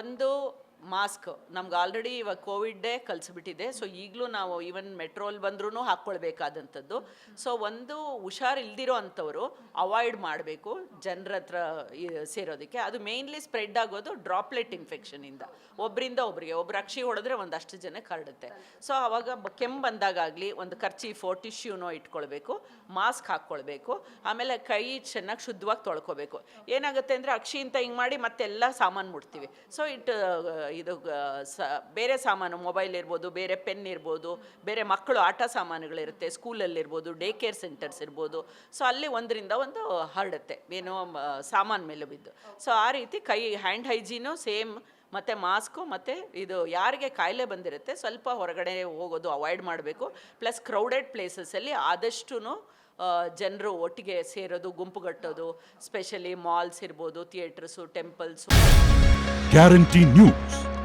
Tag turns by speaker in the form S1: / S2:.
S1: ಒಂದು ಮಾಸ್ಕ್. ನಮ್ಗೆ ಆಲ್ರೆಡಿ ಇವಾಗ ಕೋವಿಡ್ಡೇ ಕಲಿಸ್ಬಿಟ್ಟಿದೆ. ಸೊ ಈಗಲೂ ನಾವು ಈವನ್ ಮೆಟ್ರೋಲ್ ಬಂದ್ರೂ ಹಾಕ್ಕೊಳ್ಬೇಕಾದಂಥದ್ದು. ಸೊ ಒಂದು ಹುಷಾರು ಇಲ್ದಿರೋ ಅಂಥವ್ರು ಅವಾಯ್ಡ್ ಮಾಡಬೇಕು ಜನರ ಹತ್ರ ಸೇರೋದಕ್ಕೆ. ಅದು ಮೇಯ್ನ್ಲಿ ಸ್ಪ್ರೆಡ್ ಆಗೋದು ಡ್ರಾಪ್ಲೆಟ್ ಇನ್ಫೆಕ್ಷನಿಂದ ಒಬ್ಬರಿಂದ ಒಬ್ಬರಿಗೆ ಒಬ್ರು ಅಕ್ಷಿ ಹೊಡೆದ್ರೆ ಒಂದಷ್ಟು ಜನಕ್ಕೆ ಹರಡುತ್ತೆ ಸೊ ಅವಾಗ ಬ- ಕೆಮ್ಮು ಬಂದಾಗಲಿ ಒಂದು ಖರ್ಚೀಫೋ ಟಿಶ್ಯೂನೋ ಇಟ್ಕೊಳ್ಬೇಕು. ಮಾಸ್ಕ್ ಹಾಕ್ಕೊಳ್ಬೇಕು. ಆಮೇಲೆ ಕೈ ಚೆನ್ನಾಗಿ ಶುದ್ಧವಾಗಿ ತೊಳ್ಕೊಬೇಕು. ಏನಾಗುತ್ತೆ ಅಂದರೆ ಅಕ್ಷಿ ಅಂತ ಹಿಂಗೆ ಮಾಡಿ ಮತ್ತೆಲ್ಲ ಸಾಮಾನು ಮುಡ್ತೀವಿ ಸೊ ಇಟ್ ಇದು ಸ, ಬೇರೆ ಸಾಮಾನು ಮೊಬೈಲ್ ಇರ್ಬೋದು, ಬೇರೆ ಪೆನ್ ಇರ್ಬೋದು, ಬೇರೆ ಮಕ್ಕಳು ಆಟ ಸಾಮಾನುಗಳಿರುತ್ತೆ ಸ್ಕೂಲಲ್ಲಿರ್ಬೋದು ಡೇ ಕೇರ್ ಸೆಂಟರ್ಸ್ ಇರ್ಬೋದು. ಸೊ ಅಲ್ಲಿ ಒಂದರಿಂದ ಒಂದು ಹರಡುತ್ತೆ. ಏನೋ ಸಾಮಾನು ಮೇಲೆ ಬಿದ್ದು. ಸೊ ಆ ರೀತಿ ಕೈ ಹ್ಯಾಂಡ್ ಹೈಜೀನು ಸೇಮ್, ಮತ್ತು ಮಾಸ್ಕು ಮತ್ತು ಇದು ಯಾರಿಗೆ ಕಾಯಿಲೆ ಬಂದಿರುತ್ತೆ, ಸ್ವಲ್ಪ ಹೊರಗಡೆ ಹೋಗೋದು ಅವಾಯ್ಡ್ ಮಾಡಬೇಕು. ಪ್ಲಸ್ ಕ್ರೌಡೆಡ್ ಪ್ಲೇಸಸ್ಸಲ್ಲಿ ಆದಷ್ಟು ಜನರು ಒಟ್ಟಿಗೆ ಸೇರೋದು ಗುಂಪುಗಟ್ಟೋದು ಸ್ಪೆಷಲಿ ಮಾಲ್ಸ್ ಇರ್ಬೋದು ಥಿಯೇಟರ್ಸು ಟೆಂಪಲ್ಸು
S2: ಗ್ಯಾರಂಟಿ ನ್ಯೂಸ್